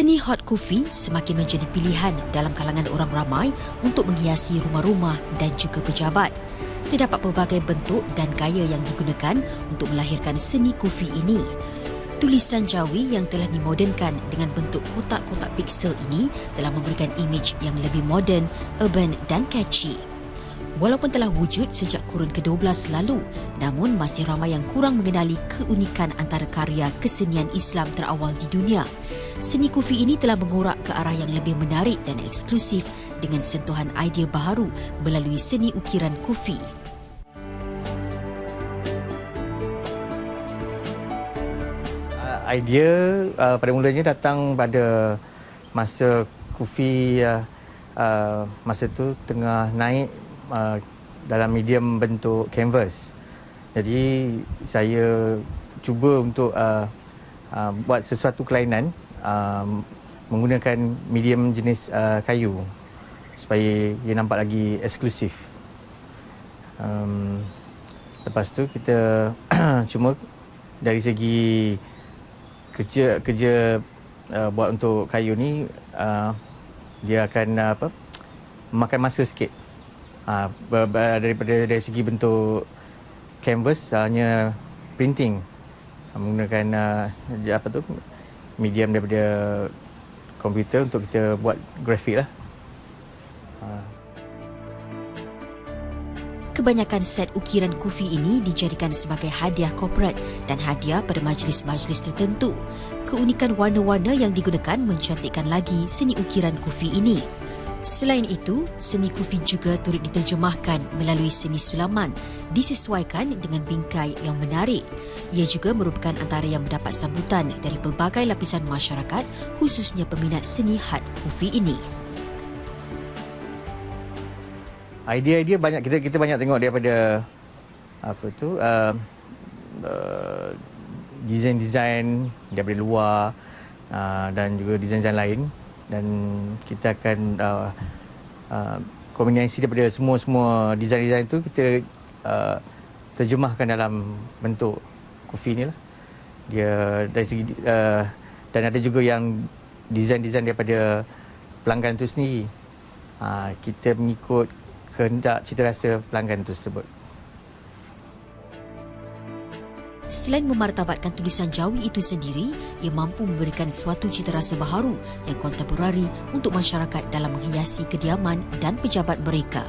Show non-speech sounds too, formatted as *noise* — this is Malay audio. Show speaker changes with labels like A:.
A: Seni hot coffee semakin menjadi pilihan dalam kalangan orang ramai untuk menghiasi rumah-rumah dan juga pejabat. Terdapat pelbagai bentuk dan gaya yang digunakan untuk melahirkan seni kopi ini. Tulisan Jawi yang telah dimodernkan dengan bentuk kotak-kotak piksel ini telah memberikan imej yang lebih moden, urban dan catchy. Walaupun telah wujud sejak kurun ke-12 lalu, namun masih ramai yang kurang mengenali keunikan antara karya kesenian Islam terawal di dunia. Seni kufi ini telah mengorak ke arah yang lebih menarik dan eksklusif dengan sentuhan idea baharu melalui seni ukiran kufi.
B: Uh, idea uh, pada mulanya datang pada masa kufi uh, uh, masa tu tengah naik uh, dalam medium bentuk canvas. Jadi saya cuba untuk uh, uh, buat sesuatu kelainan uh, menggunakan medium jenis uh, kayu supaya ia nampak lagi eksklusif. Um, lepas tu kita *clears throat* cuma dari segi kerja kerja uh, buat untuk kayu ni uh, dia akan uh, apa makan masa sikit Ha, daripada dari segi bentuk canvas hanya printing ha, menggunakan uh, apa tu medium daripada komputer untuk kita buat grafik lah. Ha.
A: Kebanyakan set ukiran kufi ini dijadikan sebagai hadiah korporat dan hadiah pada majlis-majlis tertentu. Keunikan warna-warna yang digunakan mencantikkan lagi seni ukiran kufi ini. Selain itu, seni kufi juga turut diterjemahkan melalui seni sulaman disesuaikan dengan bingkai yang menarik. Ia juga merupakan antara yang mendapat sambutan dari pelbagai lapisan masyarakat khususnya peminat seni hat kufi ini.
B: Idea-idea banyak kita kita banyak tengok daripada apa tu uh, uh, desain-desain daripada luar uh, dan juga desain-desain lain dan kita akan uh, uh, kombinasi daripada semua-semua desain-desain itu kita uh, terjemahkan dalam bentuk kopi ni lah. Dia dari segi uh, dan ada juga yang desain-desain daripada pelanggan itu sendiri. Uh, kita mengikut kehendak cita rasa pelanggan tersebut.
A: Selain memartabatkan tulisan Jawi itu sendiri, ia mampu memberikan suatu cita rasa baharu yang kontemporari untuk masyarakat dalam menghiasi kediaman dan pejabat mereka.